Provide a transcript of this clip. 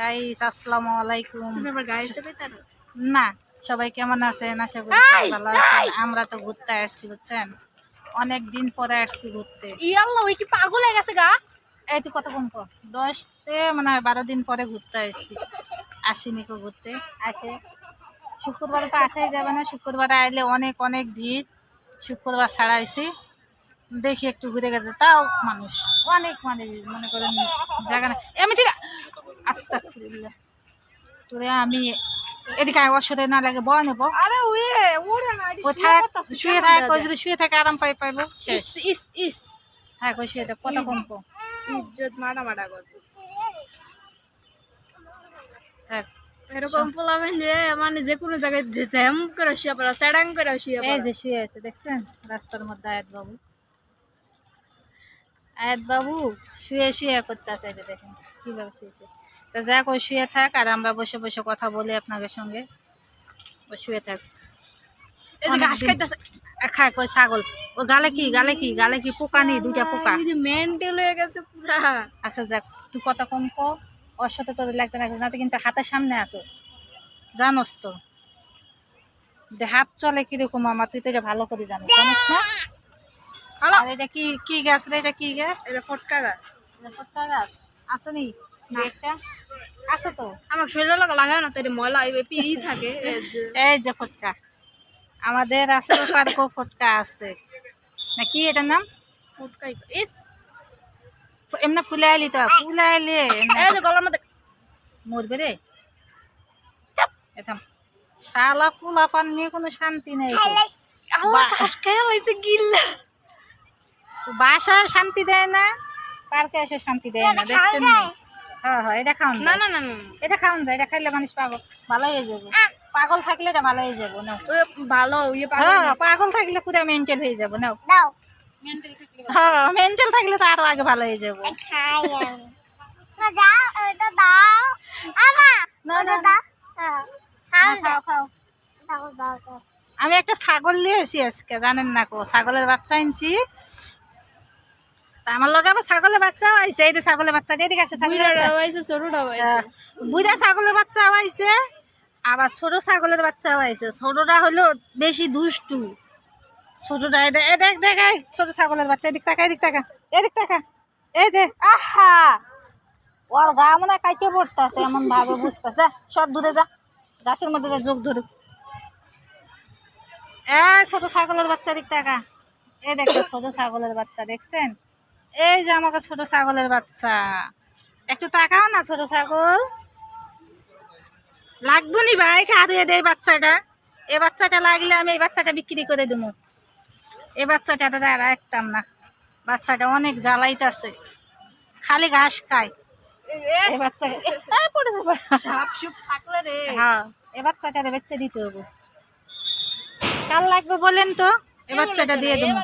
Guys আসসালামু আলাইকুম। তুমি আবার গায়ে চেপে তার? না সবাই কেমন আছেন? আশা করি ভালো আছেন। আমরা তো ঘুরতে আসছি বুঝছেন? অনেক দিন পরে আসছি ঘুরতে। ইয়াল্লা ওই কি পাগল হয়ে গেছে গা? এই তো কত কম পর দশ তে মানে বারো দিন পরে ঘুরতে আসছি। আসিনি কো ঘুরতে। আসে। শুক্রবারে তো আসাই যাবে না। শুক্রবারে আইলে অনেক অনেক ভিড়। শুক্রবার ছাড়া আইসি দেখি একটু ঘুরে গেছে। তাও মানুষ। অনেক মানুষ মনে করেন জায়গা না এমনি ঠিক আস্তে তোরে আমি এদিকে সাথে না লাগে বয় নেব। ও থাক শুয়ে থাক যদি শুয়ে থাকে আরাম পাই পাইবো। শেষ। ইস ইস ইস। থাক ওই শুয়ে থাক কত কমবো ইজ্জত মারা মারা কর থাক। এরকম পোলাবেন যে মানে যে কোনো জায়গায় জ্যাম করে শুয়ে পড়া স্যাডাং করে শুয়ে এই যে শুয়ে আছে দেখছেন? রাস্তার মধ্যে আয়াত বাবু। আয়াত বাবু শুয়ে শুয়ে করতে আছে দেখেন কীভাবে শুয়েছে। তা যাক ওই শুয়ে থাক আর আমরা বসে বসে কথা বলি আপনাদের সঙ্গে। ও শুয়ে থাক। ঘাস খাইতেছে। খাক ছাগল। ও গালে কি গালে কি গালে কি পোকা নেই? দুইটা পোকা। হয়ে গেছে পুরা। আচ্ছা যাক তুই কথা কম কো ওর সাথে তোদের লাগতে না না কিন্তু হাতের সামনে জানোস তো। হাত চলে কীরকম আমার তুই তো এটা ভালো করে জানিস জানিস না? আর এটা কি কি গাছ রে? এটা কি গাছ? এটা ফটকা গাছ। এটা ফুটকা গাছ? আছে নি। একটা? আছে তো? আমার শরীরে লাগা লাগায় না তো এটা ময়লা এই ই থাকে এই যে। আমাদের আছে পার্কও ফুটকা আছে। না কি এটার নাম? ফটকাই ইস! এমনি ফুলে আলি তো ফুলে এই যে গলার মধ্যে মরবে রে। এটা শালা ফুলা পান নিয়ে কোনো শান্তি নেই ঘাস গিল্লা। বাসায় শান্তি দেয় না পার্কে এসে শান্তি দেয় না দেখছেন? নি? হ্যাঁ হ্যাঁ এটা খাওয়ান না না না না এটা খাওয়ান যায় এটা খাইলে মানুষ পাগল। ভালো হয়ে যাবে। পাগল থাকলে এটা ভালো হয়ে যাবে না ভালো ইয়ে পাগল হ্যাঁ পাগল থাকলে পুরো মেন্টাল হয়ে যাবে না হ্যাঁ মেন্টাল থাকলে তো আরও আগে ভালো হয়ে যাবে। না, না, না। হ্যাঁ, খাও, খাও। আমি একটা ছাগল নিয়ে এসি আজকে জানেন না কো? ছাগলের বাচ্চা আনছি। আমার লগে আবার ছাগলের বাচ্চাও আইছে এই যে ছাগলের বাচ্চা দিয়ে দিকে আসো ছাগলের বাচ্চা। আহ, বুড়া ছাগলের বাচ্চাও আইছে আবার ছোট ছাগলের বাচ্চাও আইছে। ছোটটা হলো বেশি দুষ্টু। ছোটটা এ এ দেখ দেখ ছোট ছাগলের বাচ্চা এদিক টাকা এদিক টাকা এদিক টাকা এই যে আহা! ওর গা মনে হয় কাইটে পড়তেছে এমন ভাবে বুঝতেছে। সব দূরে যা গাছের মধ্যে যোগ ধরুক। এ ছোট ছাগলের বাচ্চা দিক টাকা এই দেখো ছোট ছাগলের বাচ্চা দেখছেন? এই যে আমাকে ছোট ছাগলের বাচ্চা। একটু তাকাও না ছোট ছাগল। লাগবো নি ভাই? খাদিয়ে দে এই বাচ্চাটা। এ বাচ্চাটা লাগলে আমি এই বাচ্চাটা বিক্রি করে দেবো। এ বাচ্চাটা তো একটাম না। বাচ্চাটা অনেক জ্বালাইতেছে। খালি ঘাস খায়। এই বাচ্চাকে এ, এ, পড়ে যাবে। সাপ সুপ থাকলে রে। হ্যাঁ বাচ্চাটা বেচে দিতে হবে। কাল লাগবে বলেন তো? এই বাচ্চাটা দিয়ে দেবো।